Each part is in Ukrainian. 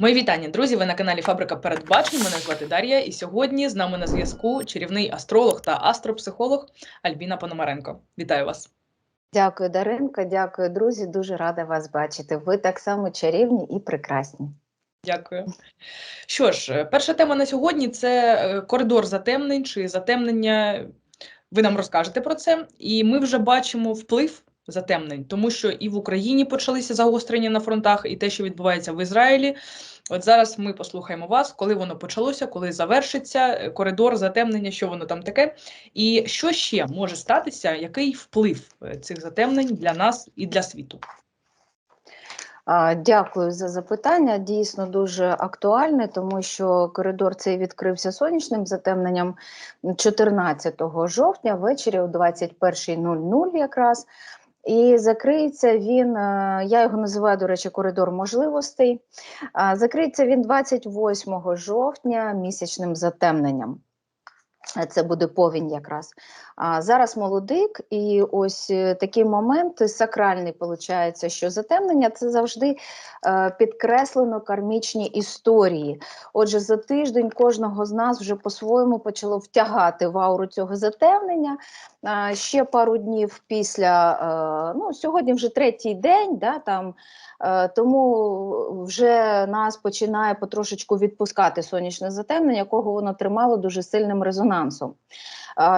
Мої вітання, друзі. Ви на каналі Фабрика Передбачень. Мене звати Дар'я, і сьогодні з нами на зв'язку чарівний астролог та астропсихолог Альбіна Пономаренко. Вітаю вас. Дякую, Даринка, дякую, друзі. Дуже рада вас бачити. Ви так само чарівні і прекрасні. Дякую. Що ж, е, перша тема на сьогодні це е, коридор затемнень чи затемнення. Ви нам розкажете про це, і ми вже бачимо вплив затемнень, тому що і в Україні почалися загострення на фронтах, і те, що відбувається в Ізраїлі. От зараз ми послухаємо вас, коли воно почалося, коли завершиться е, коридор затемнення, що воно там таке, і що ще може статися, який вплив е, цих затемнень для нас і для світу. Дякую за запитання. Дійсно дуже актуальне, тому що коридор цей відкрився сонячним затемненням 14 жовтня ввечері о 21.00 якраз. І закриється він, е, я його називаю, до речі, коридор можливостей. Закриється він 28 жовтня місячним затемненням. Е, Це буде повінь якраз. А зараз молодик, і ось е, такий момент сакральний виходить, що затемнення це завжди підкреслено кармічні історії. Отже, за тиждень кожного з нас вже по-своєму почало втягати в ауру цього затемнення. Ще пару днів після, ну сьогодні вже третій день, да, там, е, тому вже нас починає потрошечку відпускати сонячне затемнення, якого воно тримало дуже сильним резонансом.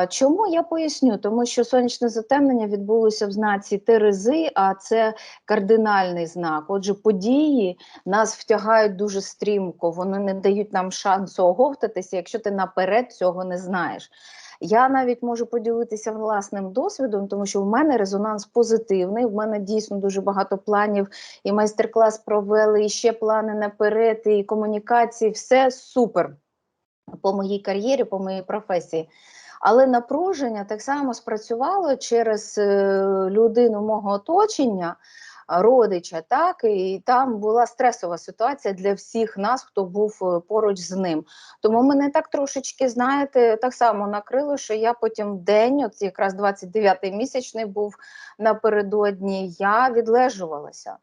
Чому я поясню? Тому що сонячне затемнення відбулося в знаці Терези, а це кардинальний знак. Отже, події нас втягають дуже стрімко, вони не дають нам шансу оговтатися, якщо ти наперед цього не знаєш. Я навіть можу поділитися власним досвідом, тому що в мене резонанс позитивний. В мене дійсно дуже багато планів, і майстер-клас провели, і ще плани наперед, і комунікації. Все супер по моїй кар'єрі, по моїй професії. Але напруження так само спрацювало через е, людину мого оточення, родича, так і там була стресова ситуація для всіх нас, хто був е, поруч з ним. Тому мене так трошечки, знаєте, так само накрило, що я потім день, от якраз 29-й місячний був напередодні, я відлежувалася.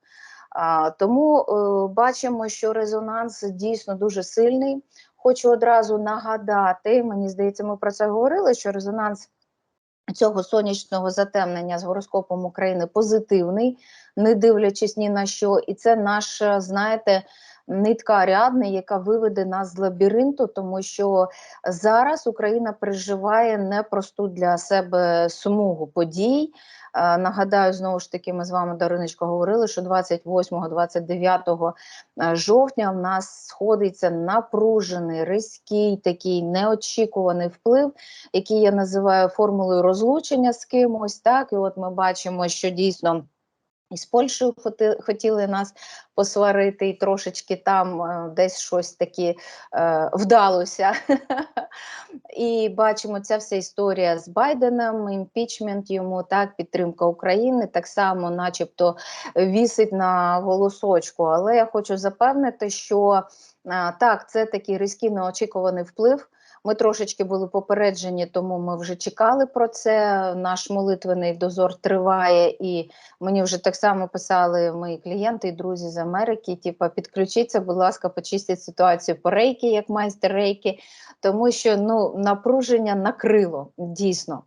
А, тому е, бачимо, що резонанс дійсно дуже сильний. Хочу одразу нагадати, мені здається, ми про це говорили, що резонанс цього сонячного затемнення з гороскопом України позитивний, не дивлячись ні на що. І це наша, знаєте, нитка Аріадни, яка виведе нас з лабіринту, тому що зараз Україна переживає непросту для себе смугу подій. Е, Нагадаю, знову ж таки, ми з вами, Дариночко, говорили, що 28-29 е, жовтня в нас сходиться напружений, різкий, такий неочікуваний вплив, який я називаю формулою розлучення з кимось. Так, і от ми бачимо, що дійсно. І з Польщею хотіли нас посварити, і трошечки там е, десь щось таке вдалося. і бачимо, ця вся історія з Байденом, імпічмент йому, так, підтримка України, так само, начебто, вісить на голосочку. Але я хочу запевнити, що е, так, це такий різкий неочікуваний вплив. Ми трошечки були попереджені, тому ми вже чекали про це. Наш молитвений дозор триває, і мені вже так само писали мої клієнти і друзі з Америки. Типа, підключіться, будь ласка, почистіть ситуацію по рейки, як майстер рейки, тому що ну напруження накрило дійсно.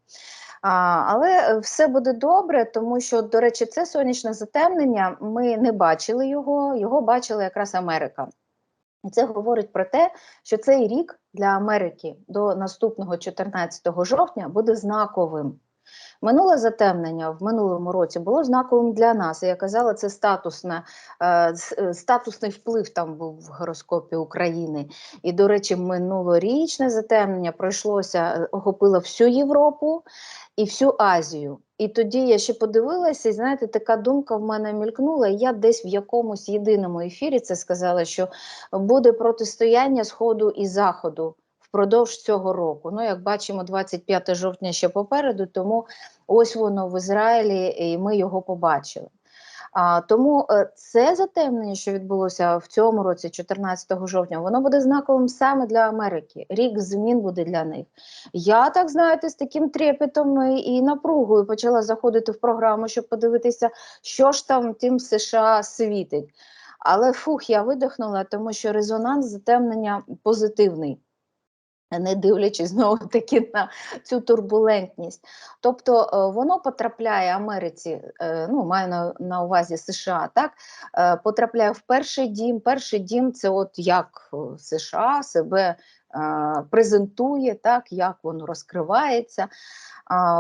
А, але все буде добре, тому що, до речі, це сонячне затемнення. Ми не бачили його, його бачила якраз Америка. Це говорить про те, що цей рік для Америки до наступного 14 жовтня буде знаковим. Минуле затемнення в минулому році було знаковим для нас. Я казала, це статусне, е, е, статусний вплив там був в гороскопі України. І, до речі, минулорічне затемнення пройшлося, е, охопило всю Європу і всю Азію. І тоді я ще подивилася, і знаєте, така думка в мене мількнула. Я десь в якомусь єдиному ефірі це сказала, що буде протистояння Сходу і Заходу впродовж цього року. Ну, як бачимо, 25 жовтня ще попереду, тому ось воно в Ізраїлі, і ми його побачили. А, тому е, це затемнення, що відбулося в цьому році, 14 жовтня, воно буде знаковим саме для Америки. Рік змін буде для них. Я так знаєте, з таким трепетом і, напругою почала заходити в програму, щоб подивитися, що ж там тим США світить. Але фух, я видихнула, тому що резонанс затемнення позитивний. Не дивлячись знову таки на цю турбулентність. Тобто е, воно потрапляє Америці, е, ну маю на, на увазі США, так е, потрапляє в перший дім. Перший дім це от як США себе презентує, так як воно розкривається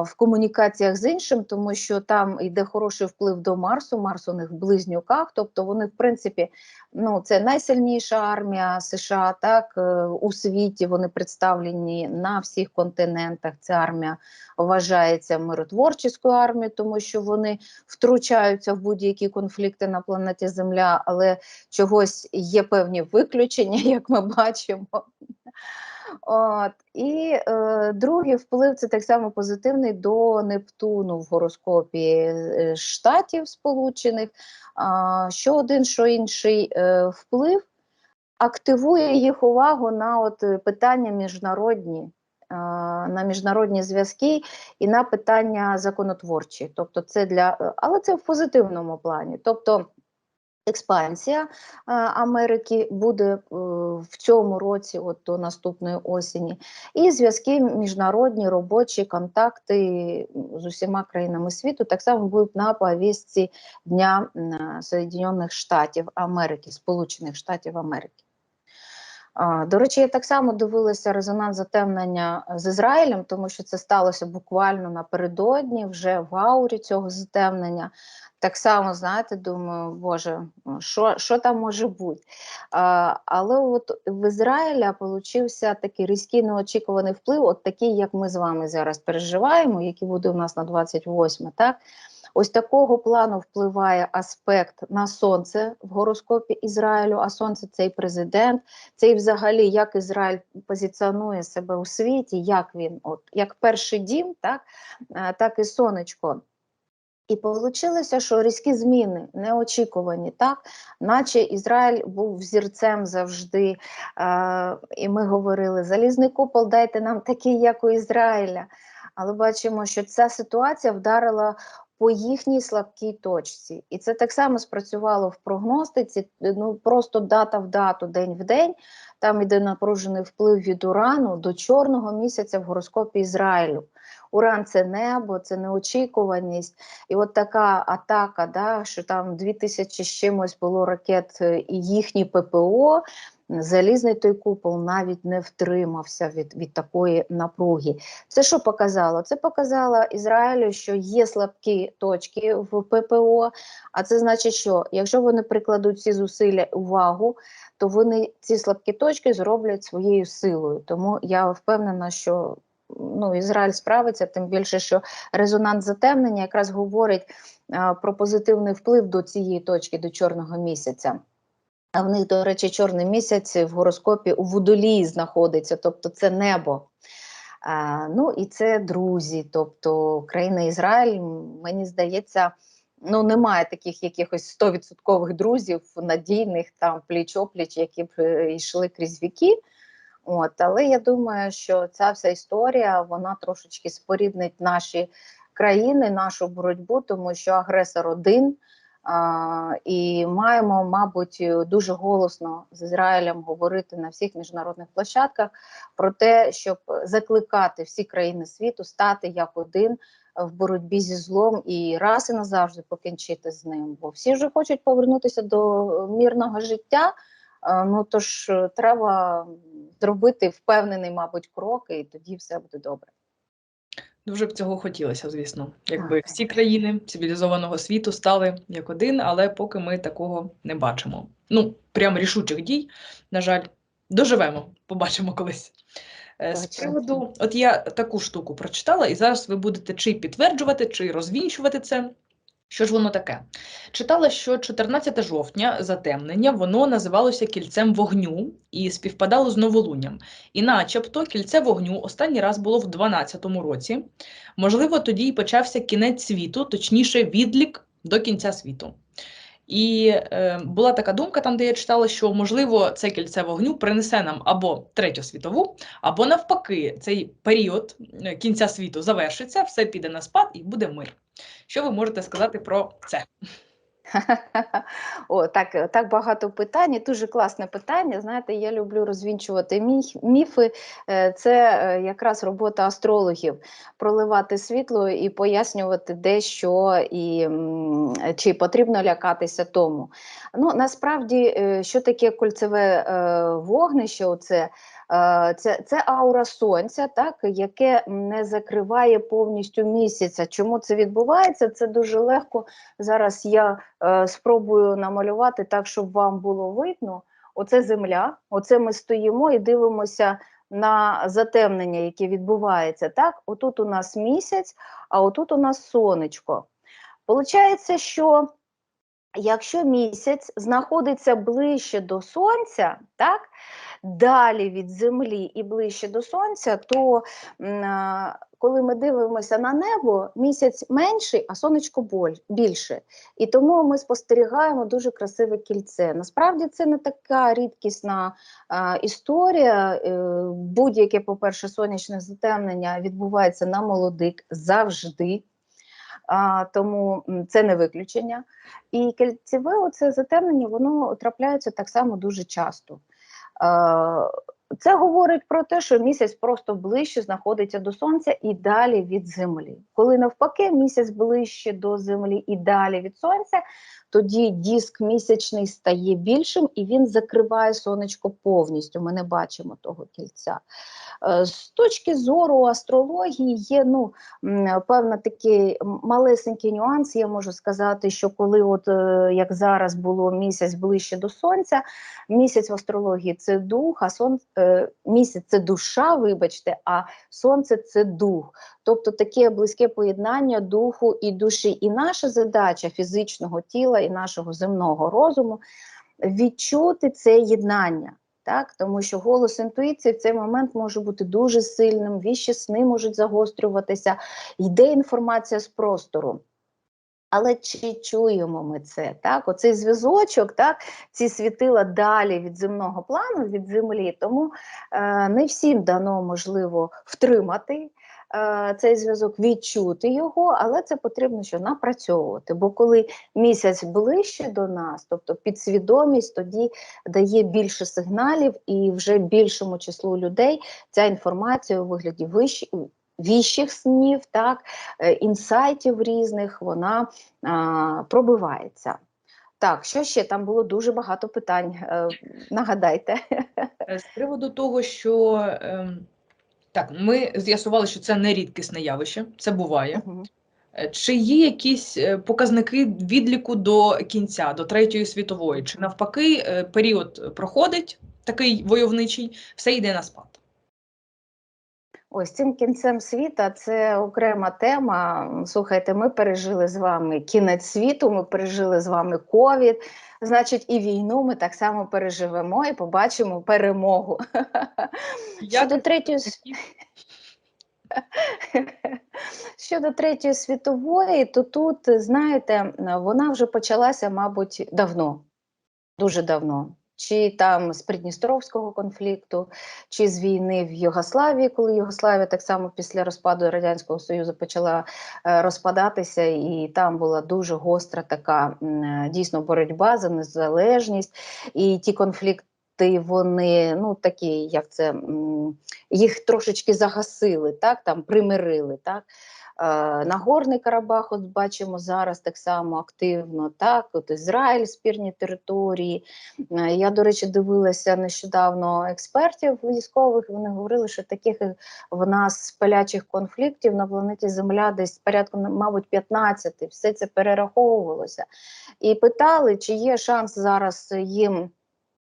в комунікаціях з іншим, тому що там йде хороший вплив до Марсу. Марс у них в близнюках, тобто вони, в принципі, ну це найсильніша армія США, так е, у світі вони представлені на всіх континентах. Ця армія вважається миротворчою армією, тому що вони втручаються в будь-які конфлікти на планеті Земля, але чогось є певні виключення, як ми бачимо. От. І е, другий вплив це так само позитивний до Нептуну в гороскопі е, Штатів Сполучених. А, що один, що інший е, вплив активує їх увагу на от е, питання міжнародні, е, на міжнародні зв'язки і на питання законотворчі. Тобто це для, е, але це в позитивному плані. Тобто експансія Америки буде е, в цьому році, от до наступної осені, і зв'язки міжнародні, робочі контакти з усіма країнами світу так само будуть на повістці Дня м, Штатів Америки, Сполучених Штатів Америки. До речі, я так само дивилася резонанс затемнення з Ізраїлем, тому що це сталося буквально напередодні, вже в аурі цього затемнення. Так само, знаєте, думаю, Боже, ну, що, що там може бути? А, але от в Ізраїля получився такий різкий неочікуваний вплив, от такий, як ми з вами зараз переживаємо, який буде у нас на 28, так? Ось такого плану впливає аспект на сонце в гороскопі Ізраїлю, а сонце це і президент, це і взагалі як Ізраїль позиціонує себе у світі, як він, от як перший дім, так, е, так і сонечко. І вийшло, що різкі зміни неочікувані, так наче Ізраїль був взірцем завжди. Е, і ми говорили: залізний купол, дайте нам такий, як у Ізраїля. Але бачимо, що ця ситуація вдарила по їхній слабкій точці. І це так само спрацювало в прогностиці, ну просто дата в дату, день в день. Там іде напружений вплив від урану до чорного місяця в гороскопі Ізраїлю. Уран це небо, це неочікуваність. І от така атака, да, що там 2000 з чимось було ракет е, і їхні ППО. Залізний той купол навіть не втримався від, від такої напруги. Це що показало? Це показало Ізраїлю, що є слабкі точки в ППО. А це значить, що якщо вони прикладуть всі зусилля увагу, то вони ці слабкі точки зроблять своєю силою. Тому я впевнена, що ну, Ізраїль справиться, тим більше, що резонанс затемнення якраз говорить а, про позитивний вплив до цієї точки, до чорного місяця. А в них, до речі, чорний місяць в гороскопі у водолії знаходиться, тобто це небо. А, ну і це друзі, тобто країна Ізраїль, мені здається, ну немає таких якихось стовідсоткових друзів, надійних там пліч-опліч, які б е, йшли крізь віки. От, але я думаю, що ця вся історія вона трошечки споріднить наші країни, нашу боротьбу, тому що агресор один. А, і маємо, мабуть, дуже голосно з Ізраїлем говорити на всіх міжнародних площадках про те, щоб закликати всі країни світу стати як один в боротьбі зі злом і раз і назавжди покінчити з ним. Бо всі вже хочуть повернутися до мирного життя. А, ну тож е, треба зробити впевнений, мабуть, крок, і тоді все буде добре. Дуже б цього хотілося, звісно, якби всі країни цивілізованого світу стали як один, але поки ми такого не бачимо. Ну, прям рішучих дій, на жаль, доживемо, побачимо колись. Е, З приводу, от я таку штуку прочитала, і зараз ви будете чи підтверджувати, чи розвінчувати це. Що ж воно таке? Читала, що 14 жовтня затемнення воно називалося кільцем вогню і співпадало з новолунням. І начебто кільце вогню останній раз було в 12-му році. Можливо, тоді й почався кінець світу, точніше, відлік до кінця світу. І е, була така думка, там, де я читала, що можливо це кільце вогню принесе нам або третю світову, або навпаки, цей період е, кінця світу завершиться, все піде на спад і буде мир. Що ви можете сказати про це? О, так, так багато питань. Дуже класне питання. Знаєте, я люблю розвінчувати міфи. Е, Це е, якраз робота астрологів проливати світло і пояснювати, де що і чи потрібно лякатися тому. Ну насправді, е, що таке кольцеве е, вогнище? Оце Е, Це, це аура сонця, так, яке не закриває повністю місяця. Чому це відбувається? Це дуже легко. Зараз я е, спробую намалювати так, щоб вам було видно. Оце земля, оце ми стоїмо і дивимося на затемнення, яке відбувається. Так, отут у нас місяць, а отут у нас сонечко. Получається, що якщо місяць знаходиться ближче до сонця, так, далі від землі і ближче до сонця, то коли ми дивимося на небо, місяць менший, а сонечко більше. І тому ми спостерігаємо дуже красиве кільце. Насправді це не така рідкісна а, історія. Е, Будь-яке, по-перше, сонячне затемнення відбувається на молодик завжди. А, тому це не виключення. І кільцеве оце затемнення, воно трапляється так само дуже часто. Це говорить про те, що місяць просто ближче знаходиться до сонця і далі від землі. Коли навпаки місяць ближче до землі і далі від сонця, тоді диск місячний стає більшим і він закриває сонечко повністю. Ми не бачимо того кільця. Е, З точки зору астрології є ну, певно такий малесенький нюанс. Я можу сказати, що коли, от е, як зараз було місяць ближче до сонця, місяць в астрології це дух, а сон, е, місяць це душа, вибачте, а сонце це дух. Тобто таке близьке поєднання духу і душі. І наша задача фізичного тіла і нашого земного розуму відчути це єднання. Так, тому що голос інтуїції в цей момент може бути дуже сильним, віщі сни можуть загострюватися, йде інформація з простору. Але чи чуємо ми це? Так, оцей зв'язочок, так, ці світила далі від земного плану, від землі, тому е, не всім дано можливо втримати цей зв'язок, відчути його, але це потрібно що напрацьовувати. Бо коли місяць ближче до нас, тобто підсвідомість тоді дає більше сигналів, і вже більшому числу людей ця інформація у вигляді вищ, віщих снів, так, е, інсайтів різних, вона а, пробивається. Так, що ще там було дуже багато питань. Е, нагадайте. Е, З приводу того, що ем, так, ми з'ясували, що це не рідкісне явище, це буває. Е, Чи є якісь е, показники відліку до кінця, до Третьої світової? Чи навпаки е, період проходить такий войовничий, все йде на спад? Ось цим кінцем світа це окрема тема. Слухайте, ми пережили з вами кінець світу, ми пережили з вами ковід. Значить, і війну ми так само переживемо і побачимо перемогу. Щодо Як третьої Щодо третьої світової, то тут, знаєте, вона вже почалася, мабуть, давно, дуже давно. Чи там з Придністровського конфлікту, чи з війни в Югославії, коли Югославія так само після розпаду Радянського Союзу почала е, розпадатися, і там була дуже гостра така е, дійсно боротьба за незалежність, і ті конфлікти, вони ну такі, як це їх трошечки загасили, так там примирили. так. Е, Нагорний Карабах, от бачимо зараз так само активно, так, от Ізраїль, спірні території. Е, Я, до речі, дивилася нещодавно експертів військових. Вони говорили, що таких е, в нас палячих конфліктів на планеті Земля десь порядку, мабуть, 15. Все це перераховувалося. І питали, чи є шанс зараз їм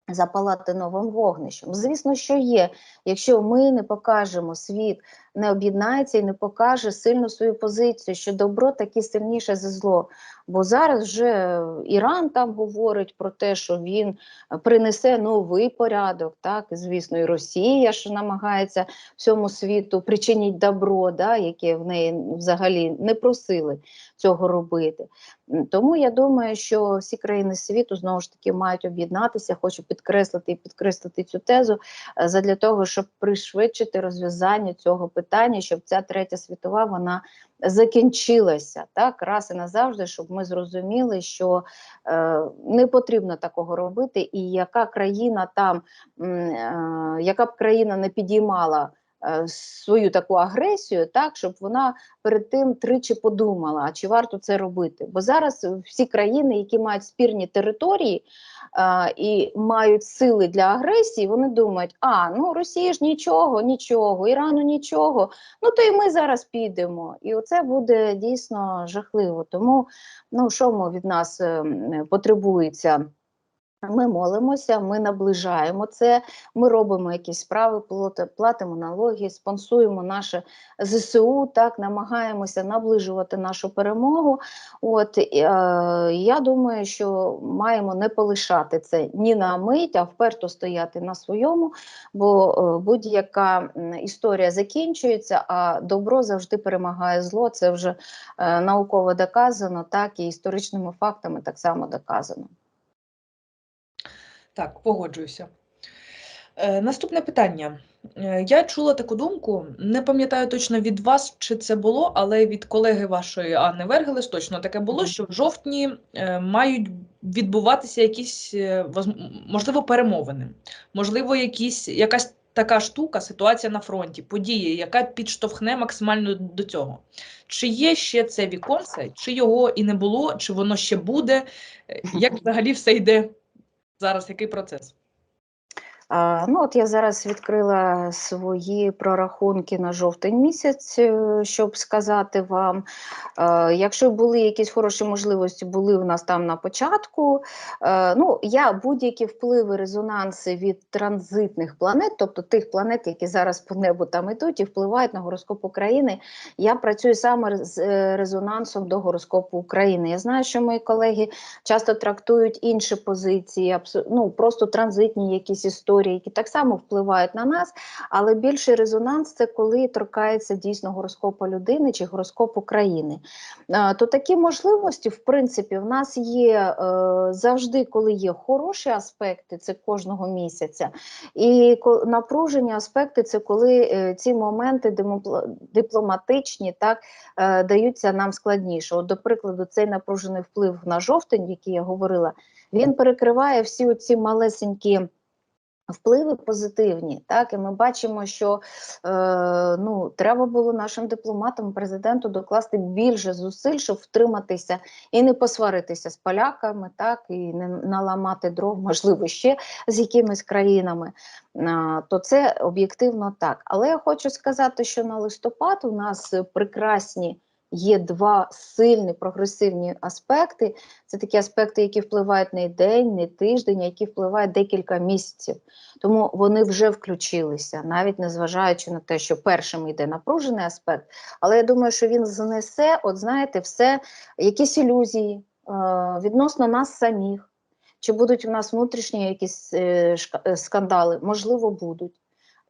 запалати новим вогнищем. Звісно, що є. Якщо ми не покажемо світ, не об'єднається і не покаже сильну свою позицію, що добро таки сильніше за зло. Бо зараз вже Іран там говорить про те, що він принесе новий порядок, так звісно, і Росія ж намагається всьому світу причинити добро, да, яке в неї взагалі не просили цього робити. Тому я думаю, що всі країни світу знову ж таки мають об'єднатися. Хочу підкреслити і підкреслити цю тезу е, задля того, щоб пришвидшити розв'язання цього питання, щоб ця третя світова вона закінчилася так раз і назавжди, щоб ми зрозуміли, що е, не потрібно такого робити, і яка країна там, е, яка б країна не підіймала. Е, Свою таку агресію, так щоб вона перед тим тричі подумала, а чи варто це робити? Бо зараз всі країни, які мають спірні території а, і мають сили для агресії, вони думають: а ну Росія ж нічого, нічого, Ірану нічого. Ну то і ми зараз підемо. І оце буде дійсно жахливо. Тому ну що від нас ем, потребується? Ми молимося, ми наближаємо це, ми робимо якісь справи, платимо налоги, спонсуємо наше ЗСУ, так намагаємося наближувати нашу перемогу. От е, я думаю, що маємо не полишати це ні на мить, а вперто стояти на своєму, бо е, будь-яка історія закінчується, а добро завжди перемагає зло. Це вже е, науково доказано, так і історичними фактами так само доказано. Так, погоджуюся. Е, наступне питання. Е, я чула таку думку, не пам'ятаю точно від вас, чи це було, але від колеги вашої Анни Вергелес точно таке було, Мгм. що в жовтні е, мають відбуватися якісь, е, воз- можливо, перемовини, можливо, якісь, якась така штука, ситуація на фронті, подія, яка підштовхне максимально до цього. Чи є ще це віконце, чи його і не було, чи воно ще буде? Е, Як взагалі все йде зараз, який процес? Ну, от я зараз відкрила свої прорахунки на жовтень місяць, е, щоб сказати вам, е, якщо були якісь хороші можливості, були в нас там на початку. Е, ну, я будь-які впливи, резонанси від транзитних планет, тобто тих планет, які зараз по небу там ідуть і впливають на гороскоп України. Я працюю саме з резонансом до гороскопу України. Я знаю, що мої колеги часто трактують інші позиції, ну, просто транзитні якісь історії, які так само впливають на нас, але більший резонанс це коли торкається дійсно гороскопу людини чи гороскопу країни. Е, То такі можливості, в принципі, в нас є е, завжди, коли є хороші аспекти, це кожного місяця, і напружені аспекти це коли е, ці моменти дипломатичні так даються нам складніше. От, до прикладу, цей напружений вплив на жовтень, який я говорила, він перекриває всі оці малесенькі. Впливи позитивні, так і ми бачимо, що е, ну треба було нашим дипломатам, президенту докласти більше зусиль, щоб втриматися і не посваритися з поляками, так і не наламати дров, можливо, ще з якимись країнами. А, то це об'єктивно так. Але я хочу сказати, що на листопад у нас прекрасні. Є два сильні прогресивні аспекти. Це такі аспекти, які впливають не день, не тиждень, а які впливають декілька місяців. Тому вони вже включилися, навіть незважаючи на те, що першим йде напружений аспект. Але я думаю, що він знесе, от знаєте, все, якісь ілюзії е, відносно нас самих. Чи будуть у нас внутрішні якісь е, е, скандали? Можливо, будуть.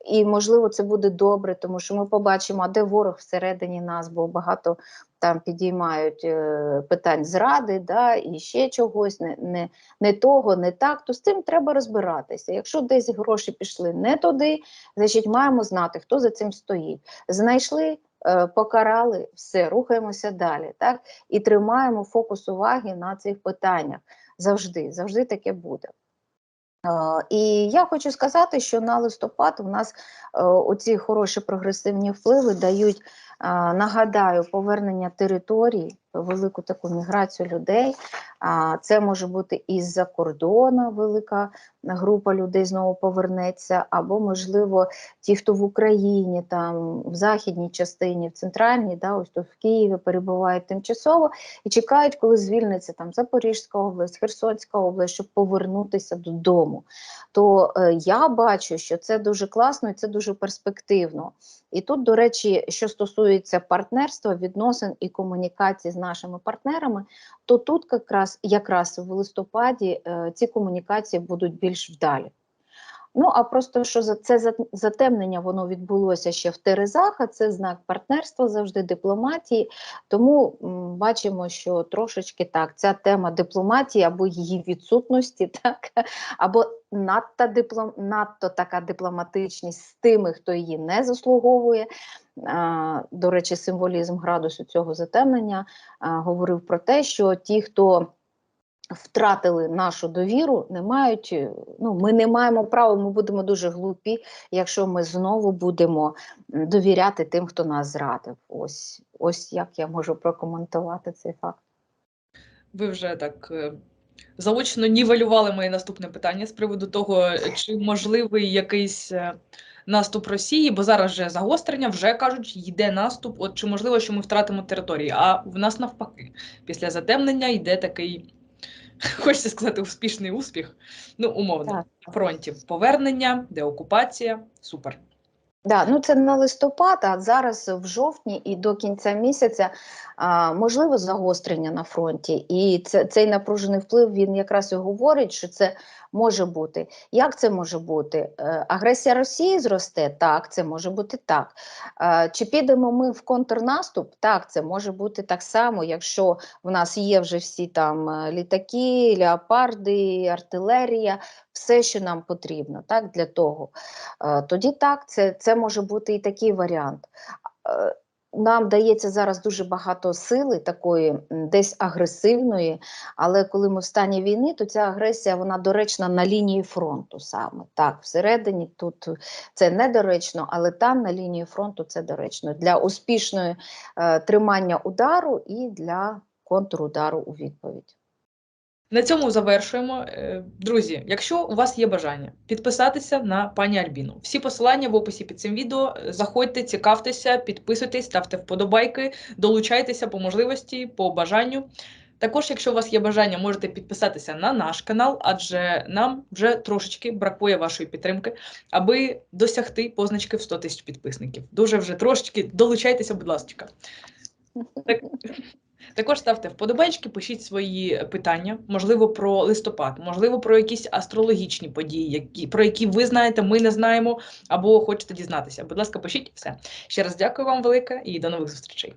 І можливо, це буде добре, тому що ми побачимо, а де ворог всередині нас, бо багато там підіймають е, питань зради, да, і ще чогось, не, не, не того, не так, то з цим треба розбиратися. Якщо десь гроші пішли не туди, значить маємо знати, хто за цим стоїть. Знайшли, е, покарали, все, рухаємося далі. Так? І тримаємо фокус уваги на цих питаннях. Завжди, завжди таке буде. І я хочу сказати, що на листопад у нас е, оці хороші прогресивні впливи дають, нагадаю, повернення територій, велику таку міграцію людей. Це може бути із-за кордону велика група людей знову повернеться, або, можливо, ті, хто в Україні, там в західній частині, в центральній, да, ось тут в Києві перебувають тимчасово і чекають, коли звільниться там Запорізька область, Херсонська область, щоб повернутися додому. То е, я бачу, що це дуже класно і це дуже перспективно. І тут, до речі, що стосується партнерства, відносин і комунікації з нашими партнерами, то тут якраз, якраз в листопаді е, ці комунікації будуть більш вдалі. Ну а просто що за це затемнення воно відбулося ще в Терезах, а це знак партнерства завжди дипломатії. Тому м, бачимо, що трошечки так, ця тема дипломатії або її відсутності, так або надто диплом, надто така дипломатичність з тими, хто її не заслуговує. А, До речі, символізм градусу цього затемнення а, говорив про те, що ті, хто втратили нашу довіру, не мають. е, Ну, ми не маємо права, ми будемо дуже глупі, якщо ми знову будемо довіряти тим, хто нас зрадив. Ось, ось як я можу прокоментувати цей факт. Ви вже так е, заочно нівелювали моє наступне питання з приводу того, чи можливий якийсь е, наступ Росії, бо зараз вже загострення, вже кажуть, йде наступ. От чи можливо, що ми втратимо території? А в нас навпаки, після затемнення йде такий, хочеться сказати, успішний успіх. Ну, умовно, Так. на фронті повернення, деокупація. Супер. Да, ну це на листопад, а зараз в жовтні і до кінця місяця а, можливо загострення на фронті. І це, цей напружений вплив він якраз і говорить, що це може бути. Як це може бути? Е, агресія Росії зросте? Так, це може бути так. Е, чи підемо ми в контрнаступ? Так, це може бути так само, якщо в нас є вже всі там е, літаки, леопарди, артилерія, все, що нам потрібно, так, для того. Тоді так, це, це може бути і такий варіант. Нам дається зараз дуже багато сили, такої десь агресивної, але коли ми в стані війни, то ця агресія вона доречна на лінії фронту саме. Так, всередині тут це недоречно, але там на лінії фронту це доречно для успішної е, тримання удару і для контрудару у відповідь. На цьому завершуємо. Е, Друзі, якщо у вас є бажання підписатися на пані Альбіну, всі посилання в описі під цим відео. Заходьте, цікавтеся, підписуйтесь, ставте вподобайки, долучайтеся по можливості, по бажанню. Також, якщо у вас є бажання, можете підписатися на наш канал, адже нам вже трошечки бракує вашої підтримки, аби досягти позначки в 100 тисяч підписників. Дуже вже трошечки долучайтеся, будь ласка. Так, також ставте вподобайки, пишіть свої питання, можливо, про листопад, можливо, про якісь астрологічні події, які, про які ви знаєте, ми не знаємо, або хочете дізнатися. Будь ласка, пишіть все. Ще раз дякую вам велике і до нових зустрічей.